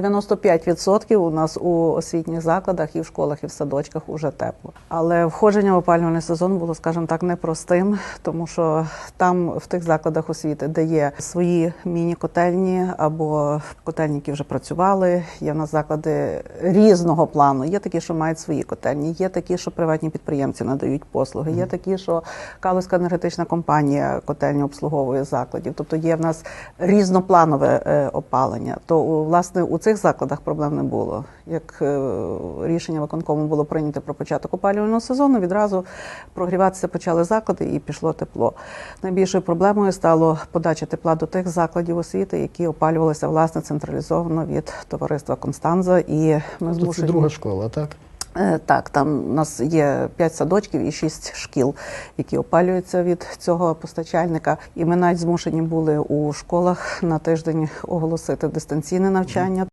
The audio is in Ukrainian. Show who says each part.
Speaker 1: 95% у нас у освітніх закладах і в школах, і в садочках уже тепло. Але входження в опалювальний сезон було, скажімо так, непростим, тому що там в тих закладах освіти, де є свої міні-котельні або котельні, які вже працювали, є в нас заклади різного плану. Є такі, що мають свої котельні, є такі, що приватні підприємці надають послуги, є такі, що Калузька енергетична компанія котельні обслуговує закладів. Тобто є в нас різнопланове е, опалення. То власне у цих закладах проблем не було. Як е, рішення виконкому було прийнято про початок опалювального сезону, відразу прогріватися почали заклади і пішло тепло. Найбільшою проблемою стало подача тепла до тих закладів освіти, які опалювалися власне централізовано від товариства Констанза. І ми
Speaker 2: Тобто це друга школа, так?
Speaker 1: Е, Так, там у нас є 5 садочків і 6 шкіл, які опалюються від цього постачальника. І ми навіть змушені були у школах на тиждень оголосити дистанційне навчання.